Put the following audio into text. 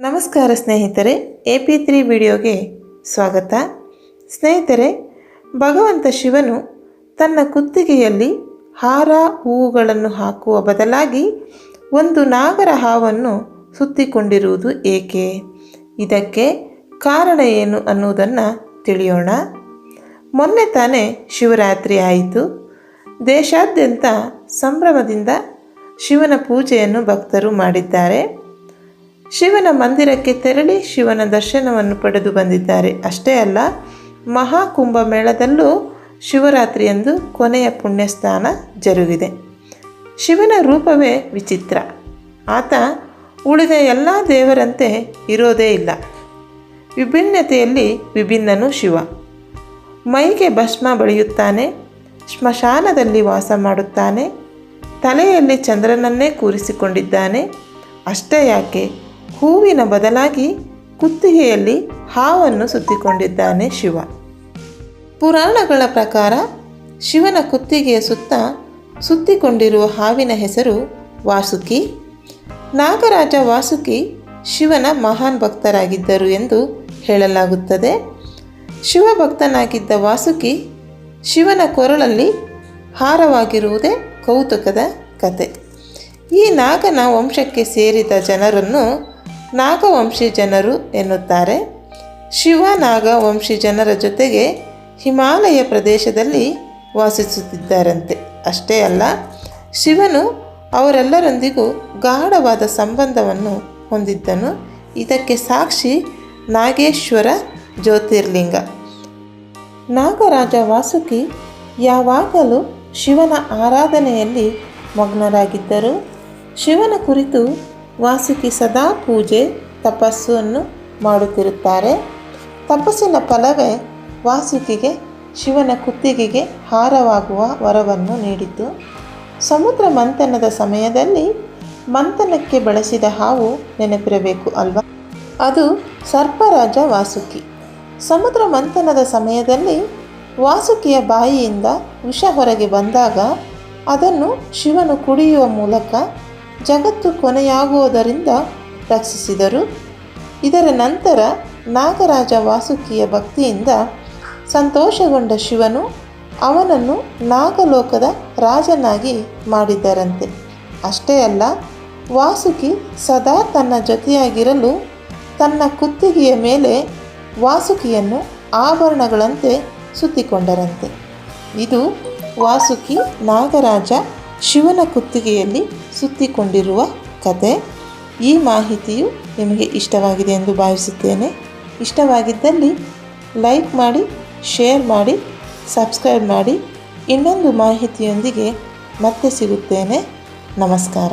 ನಮಸ್ಕಾರ ಸ್ನೇಹಿತರೆ, A P three ವಿಡಿಯೋಗೆ ಸ್ವಾಗತ. ಸ್ನೇಹಿತರೆ, ಭಗವಂತ ಶಿವನು ತನ್ನ ಕುತ್ತಿಗೆಯಲ್ಲಿ ಹಾರ ಹೂವುಗಳನ್ನು ಹಾಕುವ ಬದಲಾಗಿ ಒಂದು ನಾಗರ ಹಾವನ್ನು ಸುತ್ತಿಕೊಂಡಿರುವುದು ಏಕೆ? ಇದಕ್ಕೆ ಕಾರಣ ಏನು ಅನ್ನುವುದನ್ನು ತಿಳಿಯೋಣ. ಮೊನ್ನೆ ತಾನೇ ಶಿವರಾತ್ರಿ ಆಯಿತು. ದೇಶಾದ್ಯಂತ ಸಂಭ್ರಮದಿಂದ ಶಿವನ ಪೂಜೆಯನ್ನು ಭಕ್ತರು ಮಾಡಿದ್ದಾರೆ. ಶಿವನ ಮಂದಿರಕ್ಕೆ ತೆರಳಿ ಶಿವನ ದರ್ಶನವನ್ನು ಪಡೆದು ಬಂದಿದ್ದಾರೆ. ಅಷ್ಟೇ ಅಲ್ಲ, ಮಹಾಕುಂಭಮೇಳದಲ್ಲೂ ಶಿವರಾತ್ರಿಯಂದು ಕೊನೆಯ ಪುಣ್ಯಸ್ನಾನ ಜರುಗಿದೆ. ಶಿವನ ರೂಪವೇ ವಿಚಿತ್ರ. ಆತ ಉಳಿದ ಎಲ್ಲ ದೇವರಂತೆ ಇರೋದೇ ಇಲ್ಲ. ವಿಭಿನ್ನತೆಯಲ್ಲಿ ವಿಭಿನ್ನನು ಶಿವ. ಮೈಗೆ ಭಸ್ಮ ಬಳಿಯುತ್ತಾನೆ, ಸ್ಮಶಾನದಲ್ಲಿ ವಾಸ ಮಾಡುತ್ತಾನೆ, ತಲೆಯಲ್ಲಿ ಚಂದ್ರನನ್ನೇ ಕೂರಿಸಿಕೊಂಡಿದ್ದಾನೆ. ಅಷ್ಟೇ ಯಾಕೆ? ಹೂವಿನ ಬದಲಾಗಿ ಕುತ್ತಿಗೆಯಲ್ಲಿ ಹಾವನ್ನು ಸುತ್ತಿಕೊಂಡಿದ್ದಾನೆ ಶಿವ. ಪುರಾಣಗಳ ಪ್ರಕಾರ ಶಿವನ ಕುತ್ತಿಗೆಯ ಸುತ್ತ ಸುತ್ತಿಕೊಂಡಿರುವ ಹಾವಿನ ಹೆಸರು ವಾಸುಕಿ. ನಾಗರಾಜ ವಾಸುಕಿ ಶಿವನ ಮಹಾನ್ ಭಕ್ತರಾಗಿದ್ದರು ಎಂದು ಹೇಳಲಾಗುತ್ತದೆ. ಶಿವಭಕ್ತನಾಗಿದ್ದ ವಾಸುಕಿ ಶಿವನ ಕೊರಳಲ್ಲಿ ಹಾರವಾಗಿರುವುದೇ ಕೌತುಕದ ಕತೆ. ಈ ನಾಗನ ವಂಶಕ್ಕೆ ಸೇರಿದ ಜನರನ್ನು ನಾಗವಂಶಿ ಜನರು ಎನ್ನುತ್ತಾರೆ. ಶಿವ ನಾಗವಂಶಿ ಜನರ ಜೊತೆಗೆ ಹಿಮಾಲಯ ಪ್ರದೇಶದಲ್ಲಿ ವಾಸಿಸುತ್ತಿದ್ದಾರಂತೆ. ಅಷ್ಟೇ ಅಲ್ಲ, ಶಿವನು ಅವರೆಲ್ಲರೊಂದಿಗೂ ಗಾಢವಾದ ಸಂಬಂಧವನ್ನು ಹೊಂದಿದ್ದನು. ಇದಕ್ಕೆ ಸಾಕ್ಷಿ ನಾಗೇಶ್ವರ ಜ್ಯೋತಿರ್ಲಿಂಗ. ನಾಗರಾಜ ವಾಸುಕಿ ಯಾವಾಗಲೂ ಶಿವನ ಆರಾಧನೆಯಲ್ಲಿ ಮಗ್ನರಾಗಿದ್ದರು. ಶಿವನ ಕುರಿತು ವಾಸುಕಿ ಸದಾ ಪೂಜೆ ತಪಸ್ಸನ್ನು ಮಾಡುತ್ತಿರುತ್ತಾರೆ. ತಪಸ್ಸಿನ ಫಲವೇ ವಾಸುಕಿಗೆ, ಶಿವನ ಕುತ್ತಿಗೆಗೆ ಹಾರವಾಗುವ ವರವನ್ನು ನೀಡಿತು. ಸಮುದ್ರ ಮಂಥನದ ಸಮಯದಲ್ಲಿ ಮಂಥನಕ್ಕೆ ಬಳಸಿದ ಹಾವು ನೆನಪಿರಬೇಕು ಅಲ್ವಾ? ಅದು ಸರ್ಪರಾಜ ವಾಸುಕಿ. ಸಮುದ್ರ ಮಂಥನದ ಸಮಯದಲ್ಲಿ ವಾಸುಕಿಯ ಬಾಯಿಯಿಂದ ವಿಷ ಹೊರಗೆ ಬಂದಾಗ ಅದನ್ನು ಶಿವನು ಕುಡಿಯುವ ಮೂಲಕ ಜಗತ್ತು ಕೊನೆಯಾಗುವುದರಿಂದ ರಕ್ಷಿಸಿದರು. ಇದರ ನಂತರ ನಾಗರಾಜ ವಾಸುಕಿಯ ಭಕ್ತಿಯಿಂದ ಸಂತೋಷಗೊಂಡ ಶಿವನು ಅವನನ್ನು ನಾಗಲೋಕದ ರಾಜನಾಗಿ ಮಾಡಿದ್ದರಂತೆ ಅಷ್ಟೇ ಅಲ್ಲ, ವಾಸುಕಿ ಸದಾ ತನ್ನ ಜೊತೆಯಾಗಿರಲು ತನ್ನ ಕುತ್ತಿಗೆಯ ಮೇಲೆ ವಾಸುಕಿಯನ್ನು ಆಭರಣಗಳಂತೆ ಸುತ್ತಿಕೊಂಡರಂತೆ. ಇದು ವಾಸುಕಿ ನಾಗರಾಜ ಶಿವನ ಕುತ್ತಿಗೆಯಲ್ಲಿ ಸುತ್ತಿಕೊಂಡಿರುವ ಕತೆ. ಈ ಮಾಹಿತಿಯು ನಿಮಗೆ ಇಷ್ಟವಾಗಿದೆ ಎಂದು ಭಾವಿಸುತ್ತೇನೆ. ಇಷ್ಟವಾಗಿದ್ದಲ್ಲಿ ಲೈಕ್ ಮಾಡಿ, ಶೇರ್ ಮಾಡಿ, ಸಬ್ಸ್ಕ್ರೈಬ್ ಮಾಡಿ. ಇನ್ನೊಂದು ಮಾಹಿತಿಯೊಂದಿಗೆ ಮತ್ತೆ ಸಿಗುತ್ತೇನೆ. ನಮಸ್ಕಾರ.